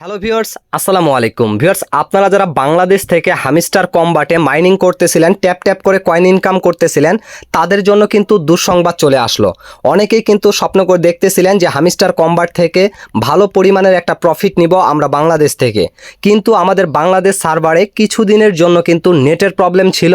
Hello viewers আসসালামু আলাইকুম viewers আপনারা যারা বাংলাদেশ থেকে হামিস্টার কম্বাটে মাইনিং করতেছিলেন ট্যাপ ট্যাপ করে কয়েন ইনকাম করতেছিলেন, তাদের জন্য কিন্তু দুঃসংবাদ চলে আসলো। অনেকেই কিন্তু স্বপ্ন করে দেখতেছিলেন যে হামিস্টার কম্বাট থেকে ভালো পরিমাণের একটা প্রফিট নিব আমরা বাংলাদেশ থেকে। কিন্তু আমাদের বাংলাদেশ সার্ভারে কিছুদিনের জন্য কিন্তু নেটের প্রবলেম ছিল।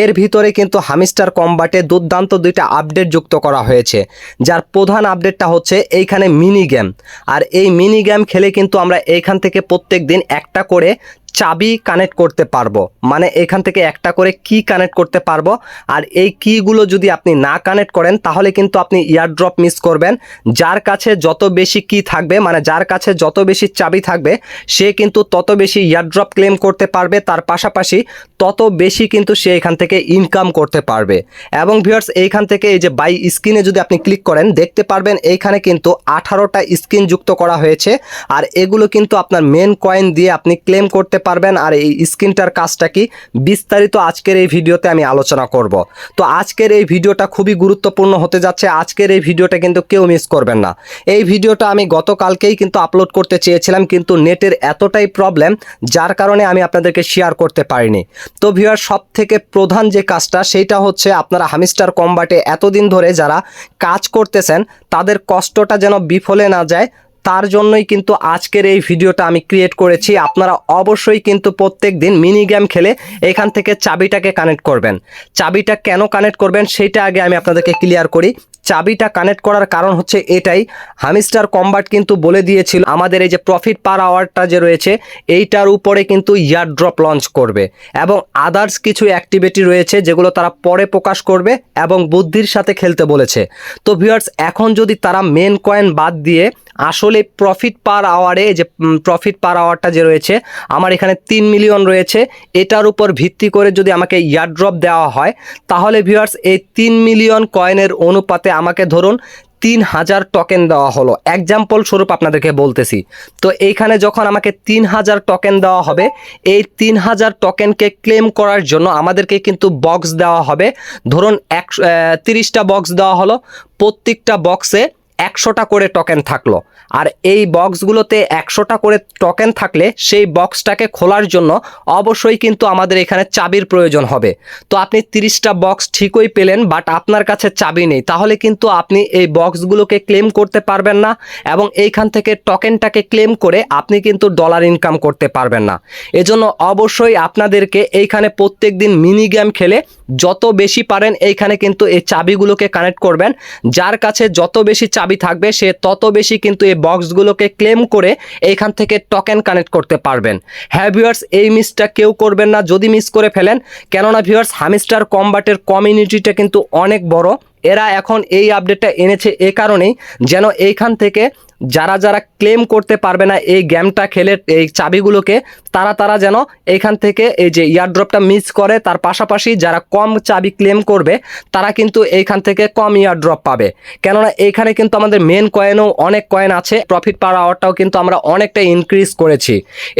এর ভিতরে কিন্তু হামিস্টার কম্বাটে দুর্দান্ত দুইটা আপডেট যুক্ত করা হয়েছে। যার প্রধান আপডেটটা হচ্ছে এইখানে মিনি গেম আর এই মিনি গেম খেলে কিন্তু আমরা এইখান থেকে প্রত্যেক দিন একটা করে চাবি কানেক্ট করতে পারব। মানে এখান থেকে একটা করে কি কানেক্ট করতে পারব। আর এই কিগুলো যদি আপনি না কানেক্ট করেন, তাহলে কিন্তু আপনি ইয়ারড্রপ মিস করবেন। যার কাছে যত বেশি কি থাকবে মানে যার কাছে যত বেশি চাবি থাকবে, সে কিন্তু তত বেশি ইয়ারড্রপ ক্লেম করতে পারবে। তার পাশাপাশি তত বেশি কিন্তু সে এখান থেকে ইনকাম করতে পারবে। এবং ভিউয়ার্স এইখান থেকে এই যে বাই স্ক্রিনে যদি আপনি ক্লিক করেন, দেখতে পারবেন এইখানে কিন্তু আঠারোটা স্ক্রিন যুক্ত করা হয়েছে। আর এগুলো কিন্তু আপনার মেন কয়েন দিয়ে আপনি ক্লেম করতে পারবেন আর এই স্ক্রিনটার কাজটা কি? বিস্তারিত আজকের এই ভিডিওতে আমি আলোচনা করব। তো আজকের এই ভিডিওটা খুবই গুরুত্বপূর্ণ হতে যাচ্ছে। আজকের এই ভিডিওটা কিন্তু কেউ মিস করবেন না। এই ভিডিওটা আমি গতকালকেই কিন্তু আপলোড করতে চেয়েছিলাম, কিন্তু নেটের এতটাই প্রবলেম যার কারণে আমি আপনাদেরকে শেয়ার করতে পারিনি। তো ভিউয়ার সব থেকে প্রধান যে কাজটা, সেইটা হচ্ছে আপনারা হামিস্টার কম্বাটে এতদিন ধরে যারা কাজ করতেছেন, তাদের কষ্টটা যেন বিফলে না যায় তার জন্যই কিন্তু আজকের এই ভিডিওটা আমি ক্রিয়েট করেছি। আপনারা অবশ্যই কিন্তু প্রত্যেক দিন মিনি গেম খেলে এখান থেকে চাবিটাকে কানেক্ট করবেন। চাবিটা কেন কানেক্ট করবেন সেইটা আগে আমি আপনাদেরকে ক্লিয়ার করি। চাবিটা কানেক্ট করার কারণ হচ্ছে এটাই। হামিস্টার কম্বাট কিন্তু বলে দিয়েছিল, আমাদের এই যে প্রফিট পার আওয়ারটা যে রয়েছে, এইটার উপরে কিন্তু ইয়ার ড্রপ লঞ্চ করবে এবং আদার্স কিছু অ্যাক্টিভিটি রয়েছে যেগুলো তারা পরে প্রকাশ করবে এবং বুদ্ধির সাথে খেলতে বলেছে। তো ভিউয়ার্স এখন যদি তারা মেন কয়েন বাদ দিয়ে আসলে প্রফিট পার আওয়ারে যে প্রফিট পার আওয়ারটা যে রয়েছে, আমার এখানে তিন মিলিয়ন রয়েছে। এটার উপর ভিত্তি করে যদি আমাকে ইয়ারড্রপ দেওয়া হয়, তাহলে ভিউয়ার্স এই তিন মিলিয়ন কয়েনের অনুপাতে আমাকে ধরুন তিন হাজার টোকেন দেওয়া হলো। এক্সাম্পল স্বরূপ আপনাদেরকে বলতেছি। তো এইখানে যখন আমাকে তিন হাজার টোকেন দেওয়া হবে, এই তিন হাজার টোকেনকে ক্লেম করার জন্য আমাদেরকে কিন্তু বক্স দেওয়া হবে। ধরুন এক তিরিশটা বক্স দেওয়া হলো। প্রত্যেকটা বক্সে একশোটা করে টোকেন থাকল। আর এই বক্সগুলোতে একশোটা করে টোকেন থাকলে সেই বক্সটাকে খোলার জন্য অবশ্যই কিন্তু আমাদের এখানে চাবির প্রয়োজন হবে। তো আপনি তিরিশটা বক্স ঠিকই পেলেন বাট আপনার কাছে চাবি নেই। তাহলে কিন্তু আপনি এই বক্সগুলোকে ক্লেম করতে পারবেন না এবং এইখান থেকে টোকেনটাকে ক্লেম করে আপনি কিন্তু ডলার ইনকাম করতে পারবেন না। এজন্য অবশ্যই আপনাদেরকে এইখানে প্রত্যেক দিন মিনি গেম খেলে যত বেশি পারেন এইখানে কিন্তু এই চাবিগুলোকে কানেক্ট করবেন। যার কাছে যত বেশি চাবি থাকবে, সে তত বেশি কিন্তু এই বক্সগুলোকে ক্লেম করে এইখান থেকে টকেন কানেক্ট করতে পারবেন। হ্যাঁ ভিউয়ার্স এই মিসটা কেউ করবেন না। যদি মিস করে ফেলেন, কেননা ভিউয়ার্স হামিস্টার কমবাটের কমিউনিটিটা কিন্তু অনেক বড়। এরা এখন এই আপডেটটা এনেছে এ কারণেই যেন এইখান থেকে যারা যারা ক্লেম করতে পারবে না এই গেমটা খেলে, এই চাবিগুলোকে, তারা তারা যেন এইখান থেকে এই যে ইয়ারড্রপটা মিস করে। তার পাশাপাশি যারা কম চাবি ক্লেম করবে, তারা কিন্তু এইখান থেকে কম ইয়ারড্রপ পাবে। কেননা এইখানে কিন্তু আমাদের মেন কয়েনও অনেক কয়েন আছে। প্রফিট পার আওয়ারটাও কিন্তু আমরা অনেকটা ইনক্রিজ করেছি।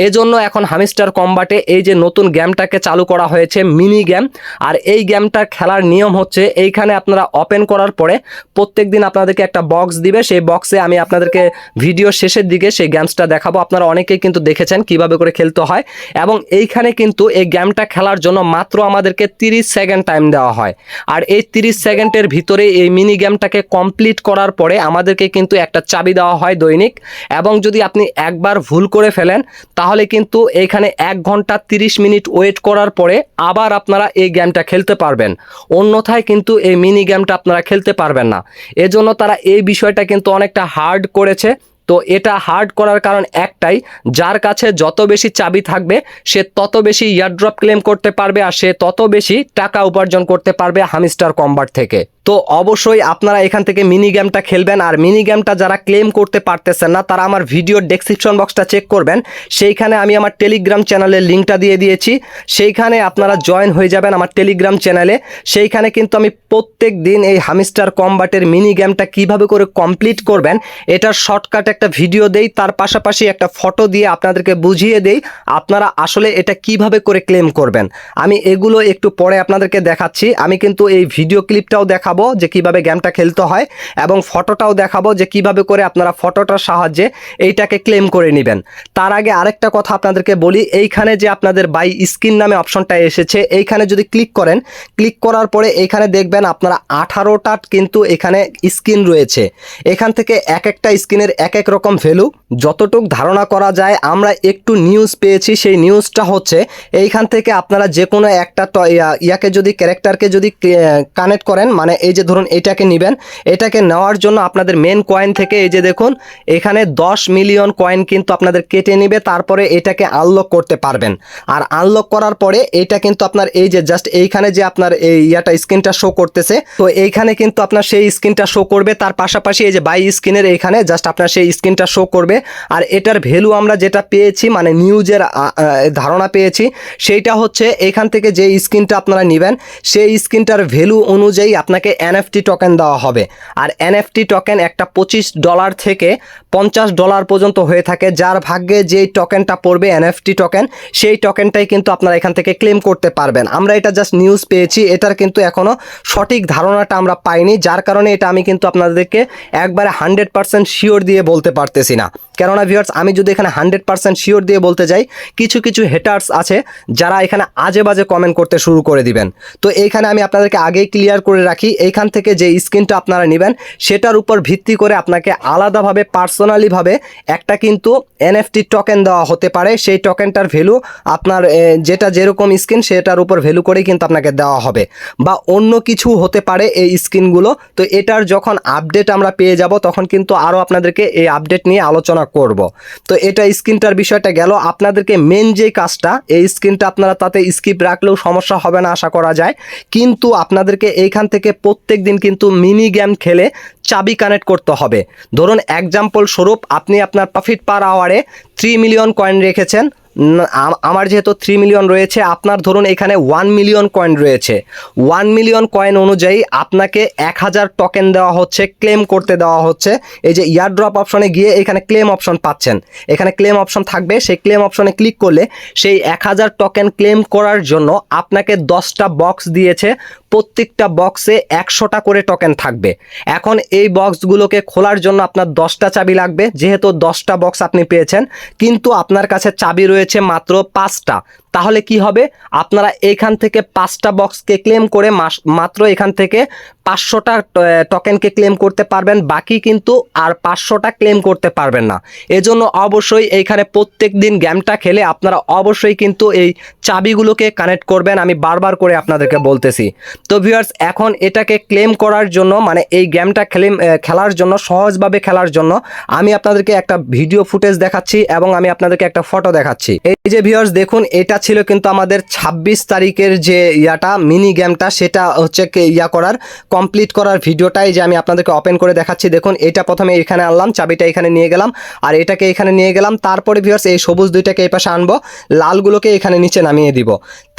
এই জন্য এখন হামিস্টার কম্বাটে এই যে নতুন গেমটাকে চালু করা হয়েছে মিনি গেম আর এই গেমটা খেলার নিয়ম হচ্ছে, এইখানে আপনারা ওপেন করার পরে প্রত্যেক দিন আপনাদেরকে একটা বক্স দিবে। সেই বক্সে আমি আপনাদেরকে ভিডিও শেষের দিকে সেই গেমসটা দেখাবো। আপনারা অনেকেই কিন্তু দেখেছেন কীভাবে করে খেলতে হয়। এবং এইখানে কিন্তু এই গেমটা খেলার জন্য মাত্র আমাদেরকে 30 সেকেন্ড টাইম দেওয়া হয়। আর এই 30 সেকেন্ডের ভিতরে এই মিনি গেমটাকে কমপ্লিট করার পরে আমাদেরকে কিন্তু একটা চাবি দেওয়া হয় দৈনিক। এবং যদি আপনি একবার ভুল করে ফেলেন, তাহলে কিন্তু এইখানে এক ঘণ্টা 30 মিনিট ওয়েট করার পরে আবার আপনারা এই গেমটা খেলতে পারবেন। অন্যথায় কিন্তু এই মিনি গেমটা আপনারা খেলতে পারবেন না। এজন্য তারা এই বিষয়টা কিন্তু অনেকটা হার্ড করেছে। তো এটা হার্ড করার কারণ একটাই, যার কাছে যত বেশি চাবি থাকবে, সে তত বেশি ইয়ারড্রপ ক্লেম করতে পারবে আর সে তত বেশি টাকা উপার্জন করতে পারবে হামিস্টার কম্বার থেকে। তো অবশ্যই আপনারা এখান থেকে মিনি গেমটা খেলবেন আর মিনি গেমটা যারা ক্লেম করতে পারতেছেন না, তারা আমার ভিডিওর ডেসক্রিপশন বক্সটা চেক করবেন। সেইখানে আমি আমার টেলিগ্রাম চ্যানেলের লিঙ্কটা দিয়ে দিয়েছি। সেইখানে আপনারা জয়েন হয়ে যাবেন আমার টেলিগ্রাম চ্যানেলে সেইখানে কিন্তু আমি প্রত্যেক দিন এই হামিস্টার কম্বাটের মিনি গেমটা কীভাবে করে কমপ্লিট করবেন, এটার শর্টকাট একটা ভিডিও দেই, তার পাশাপাশি একটা ফটো দিয়ে আপনাদেরকে বুঝিয়ে দেই, আপনারা আসলে এটা কীভাবে করে ক্লেম করবেন। আমি এগুলো একটু পরে আপনাদেরকে দেখাচ্ছি। আমি কিন্তু এই ভিডিও ক্লিপটাও দেখাবো। দেখাবো যে কীভাবে গেমটা খেলতে হয় এবং ফটোটাও দেখাবো যে কীভাবে করে আপনারা ফটোটার সাহায্যে এইটাকে ক্লেম করে নেবেন। তার আগে আরেকটা কথা আপনাদেরকে বলি, এইখানে যে আপনাদের বাই স্ক্রিন নামে অপশনটা এসেছে, এইখানে যদি ক্লিক করেন, ক্লিক করার পরে এইখানে দেখবেন আপনারা আঠারোটা কিন্তু এখানে স্ক্রিন রয়েছে। এখান থেকে এক একটা স্ক্রিনের এক এক রকম ভ্যালু। যতটুক ধারণা করা যায়, আমরা একটু নিউজ পেয়েছি, সেই নিউজটা হচ্ছে এইখান থেকে আপনারা যে কোনো একটা ইয়া- ইয়াকে যদি ক্যারেক্টারকে যদি কানেক্ট করেন মানে এই যে ধরুন এটাকে নেবেন, এটাকে নেওয়ার জন্য আপনাদের মেন কয়েন থেকে এই যে দেখুন, এখানে দশ মিলিয়ন কয়েন কিন্তু আপনাদের কেটে নেবে, তারপরে এটাকে আনলক করতে পারবেন। আর আনলক করার পরে এটা কিন্তু আপনার এই যে জাস্ট এইখানে যে আপনার এই ইয়াটা স্ক্রিনটা শো করতেছে, তো এইখানে কিন্তু আপনার সেই স্ক্রিনটা শো করবে, তার পাশাপাশি এই যে বাই স্ক্রিনের এইখানে জাস্ট আপনার সেই স্ক্রিনটা শো করবে। আর এটার ভ্যালু আমরা যেটা পেয়েছি মানে নিউজের ধারণা পেয়েছি, সেইটা হচ্ছে এখান থেকে যে স্ক্রিনটা আপনারা নেবেন, সেই স্ক্রিনটার ভ্যালু অনুযায়ী আপনাকে এনএফটি টোকেন দেওয়া হবে। আর এনএফটি টোকেন একটা পঁচিশ ডলার থেকে পঞ্চাশ ডলার পর্যন্ত হয়ে থাকে। যার ভাগ্যে যেই টোকেনটা পড়বে এনএফটি টোকেন সেই টোকেনটাই কিন্তু আপনারা এখান থেকে ক্লেম করতে পারবেন। আমরা এটা জাস্ট নিউজ পেয়েছি। এটার কিন্তু এখনও সঠিক ধারণাটা আমরা পাইনি। যার কারণে এটা আমি কিন্তু আপনাদেরকে একবারে হান্ড্রেড পার্সেন্ট শিওর দিয়ে বলতে পারতেছি না। কেননা ভিউয়ার্স আমি যদি এখানে হান্ড্রেড পার্সেন্ট শিওর দিয়ে বলতে যাই, কিছু কিছু হেটার্স আছে যারা এখানে আজে বাজে কমেন্ট করতে শুরু করে দিবেন। তো এইখানে আমি আপনাদেরকে আগেই ক্লিয়ার করে রাখি, এইখান থেকে যে স্ক্রিনটা আপনারা নেবেন, সেটার উপর ভিত্তি করে আপনাকে আলাদাভাবে পার্সোনালিভাবে একটা কিন্তু এনএফটি টোকেন দেওয়া হতে পারে। সেই টোকেনটার ভ্যালু আপনার যেটা যেরকম স্ক্রিন সেটার উপর ভ্যালু করেই কিন্তু আপনাকে দেওয়া হবে। বা অন্য কিছু হতে পারে এই স্ক্রিনগুলো তো এটার যখন আপডেট আমরা পেয়ে যাব, তখন কিন্তু আরও আপনাদেরকে এই আপডেট নিয়ে আলোচনা করব। তো এটা স্ক্রিনটার বিষয়টা গেল। আপনাদেরকে মেন যে কাজটা, এই স্ক্রিনটা আপনারা তাতে স্কিপ রাখলেও সমস্যা হবে না, আশা করা যায়। কিন্তু আপনাদেরকে এইখান থেকে প্রত্যেক দিন কিন্তু মিনি গেম খেলে চাবি কানেক্ট করতে হবে। ধরুন এক্সাম্পল স্বরূপ আপনি আপনার প্রফিট পার আওয়ারে থ্রি মিলিয়ন কয়েন রেখেছেন। আমার যেহেতু থ্রি মিলিয়ন রয়েছে, আপনার ধরুন এখানে ওয়ান মিলিয়ন কয়েন রয়েছে। ওয়ান মিলিয়ন কয়েন অনুযায়ী আপনাকে এক হাজার টোকেন দেওয়া হচ্ছে ক্লেম করতে দেওয়া হচ্ছে। এই যে ইয়ার ড্রপ অপশনে গিয়ে এখানে ক্লেম অপশন পাচ্ছেন। এখানে ক্লেম অপশন থাকবে, সেই ক্লেম অপশনে ক্লিক করলে সেই এক হাজার টোকেন ক্লেম করার জন্য আপনাকে দশটা বক্স দিয়েছে। প্রত্যেকটা বক্সে একশোটা করে টোকেন থাকবে। এখন এই বক্সগুলোকে খোলার জন্য আপনার দশটা চাবি লাগবে, যেহেতু দশটা বক্স আপনি পেয়েছেন, কিন্তু আপনার কাছে চাবি রয়েছে মাত্র পাঁচটা। তাহলে কি হবে? আপনারা এখান থেকে পাঁচটা বক্সকে ক্লেম করে মাত্র এখান থেকে পাঁচশোটা টোকেনকে ক্লেম করতে পারবেন, বাকি কিন্তু আর পাঁচশোটা ক্লেম করতে পারবেন না। এজন্য অবশ্যই এইখানে প্রত্যেক দিন গেমটা খেলে আপনারা অবশ্যই কিন্তু এই চাবিগুলোকে কানেক্ট করবেন, আমি বারবার করে আপনাদেরকে বলতেছি। তো ভিউয়ার্স এখন এটাকে ক্লেম করার জন্য মানে এই গেমটা ক্লেম খেলার জন্য, সহজভাবে খেলার জন্য, আমি আপনাদেরকে একটা ভিডিও ফুটেজ দেখাচ্ছি এবং আমি আপনাদেরকে একটা ফটো দেখাচ্ছি। এই যে ভিউয়ার্স দেখুন, এটা ছিল কিন্তু আমাদের ২৬ তারিখের যে ইয়াটা মিনি গেমটা সেটা হচ্ছে ইয়া করার কমপ্লিট করার ভিডিওটাই যে আমি আপনাদেরকে ওপেন করে দেখাচ্ছি। দেখুন, এটা প্রথমে এখানে আনলাম, চাবিটা এখানে নিয়ে গেলাম, আর এটাকে এখানে নিয়ে গেলাম। তারপরে ভিউয়ার্স এই সবুজ দুইটাকে এই পাশে আনব, লালগুলোকে এখানে নিচে নামিয়ে দিব।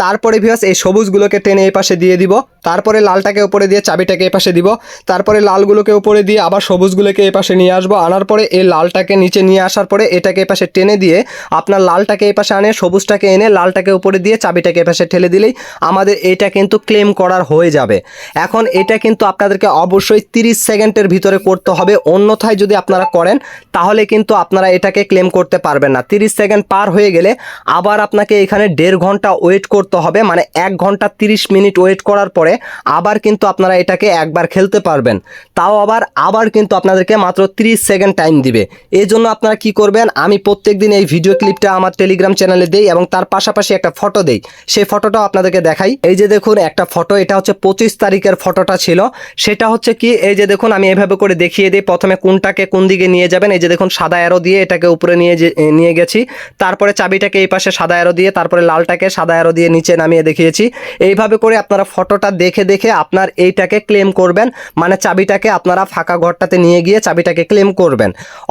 তারপরে ভিউয়ার্স এই সবুজগুলোকে টেনে এই পাশে দিয়ে দিব। তারপরে লালটাকে উপরে দিয়ে চাবিটাকে এই পাশে দিব। তারপরে লালগুলোকে উপরে দিয়ে আবার সবুজগুলোকে এই পাশে নিয়ে আসব। আনার পরে এই লালটাকে নিচে নিয়ে আসার পরে এটাকে এই পাশে টেনে দিয়ে আপনার লালটাকে এই পাশে আনে, সবুজটাকে এনে লালটাকে উপরে দিয়ে চাবিটাকে এই পাশে ঠেলে দিলেই আমাদের এটা কিন্তু ক্লেম করার হয়ে যাবে। এখন এটা কিন্তু আপনাদেরকে অবশ্যই 30 সেকেন্ডের ভিতরে করতে হবে। অন্যথায় যদি আপনারা করেন, তাহলে কিন্তু আপনারা এটাকে ক্লেম করতে পারবেন না। 30 সেকেন্ড পার হয়ে গেলে আবার আপনাকে এখানে দেড় ঘণ্টা ওয়েট করতে হবে। মানে এক ঘণ্টা 30 মিনিট ওয়েট করার পরে আবার কিন্তু আপনারা এটাকে একবার খেলতে পারবেন। তাও আবার আবার কিন্তু আপনাদেরকে মাত্র 30 সেকেন্ড টাইম দিবে। এই জন্য আপনারা কি করবেন, আমি প্রত্যেকদিন এই ভিডিও ক্লিপটা আমার টেলিগ্রাম চ্যানেলে দেই এবং তার পাশাপাশি একটা ফটো দেই। সেই ফটোটাও আপনাদেরকে দেখাই। এই যে দেখুন, একটা ফটো, এটা হচ্ছে পঁচিশ তারিখের ফটোটা ছিল। সেটা হচ্ছে কি, এই যে দেখুন, আমি এভাবে করে দেখিয়ে দিই। প্রথমে কোনটাকে কোন দিকে নিয়ে যাবেন। এই যে দেখুন, সাদা অ্যারো দিয়ে এটাকে উপরে নিয়ে নিয়ে গেছি। তারপরে চাবিটাকে এই পাশে সাদা অ্যারো দিয়ে, তারপরে লালটাকে সাদা অ্যারো দিয়ে নিচে নামিয়ে দেখিয়েছি। এইভাবে করে আপনারা ফটোটা দেখে দেখে আপনার এইটাকে ক্লেম করবেন। মানে চাবিটাকে আপনারা ফাঁকা ঘরটাতে নিয়ে গিয়ে চাবিটাকে ক্লেম করবেন।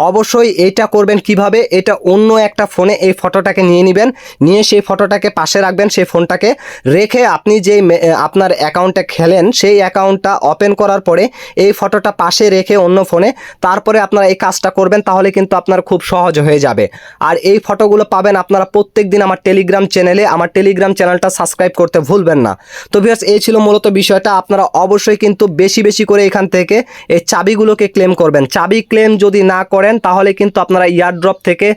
অবশ্যই এইটা করবেন কীভাবে? এটা অন্য একটা ফোনে এই ফটোটাকে নিয়ে নেবেন। নিয়ে সেই ফটোটাকে পাশে রাখবেন, সেই ফোনটাকে রেখে আপনি যেই আপনার অ্যাকাউন্টে খেলেন, সেই অ্যাকাউন্টটা ওপেন করার পরে এই ফটোটা পাশে রেখে অন্য ফোনে তারপরে আপনারা এই কাজটা করবেন, তাহলে কিন্তু আপনার খুব সহজ হয়ে যাবে। আর এই ফটোগুলো পাবেন আপনারা প্রত্যেক দিন আমার টেলিগ্রাম চ্যানেলে আমার টেলিগ্রাম চ্যানেলটা সাবস্ক্রাইব করতে ভুলবেন না। তো ভিউয়ার্স এই ছিল মূলত বিষয়টা আপনারা অবশ্যই কিন্তু বেশি বেশি করে এখান থেকে এই চাবিগুলোকে ক্লেম করবেন। চাবি ক্লেম যদি না করেন, তাহলে কিন্তু আপনারা ইয়ারড্রপ থেকে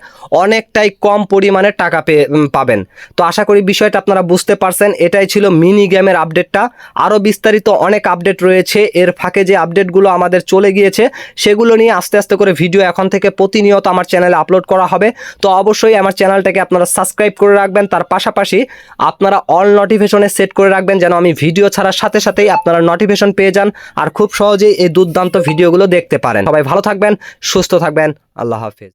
অনেকটাই কম পরিমাণে টাকা পেয়ে পাবেন। তো আশা করি বিষয়টা আপনারা বুঝতে পারছেন। এটাই ছিল মিনি গেমের আপডেটটা আরও বিস্তারিত অনেক আপডেট রয়েছে। এর ফাঁকে যে আপডেটগুলো আমাদের চলে গিয়েছে, সেগুলো নিয়ে আস্তে আস্তে করে ভিডিও এখন থেকে প্রতিনিয়ত আমার চ্যানেলে আপলোড করা হবে। তো অবশ্যই আমার চ্যানেলটাকে আপনারা সাবস্ক্রাইব করে রাখবেন। তার পাশাপাশি আপনারা অল নোটিফিকেশনে সেট করে রাখবেন, যেন আমি ভিডিও ছাড়ার সাথে সাথেই আপনারা নোটিফিকেশন পেয়ে যান আর খুব সহজেই এই দুর্দান্ত ভিডিওগুলো দেখতে পারেন। সবাই ভালো থাকবেন, সুস্থ থাকবেন, আল্লাহ হাফিজ।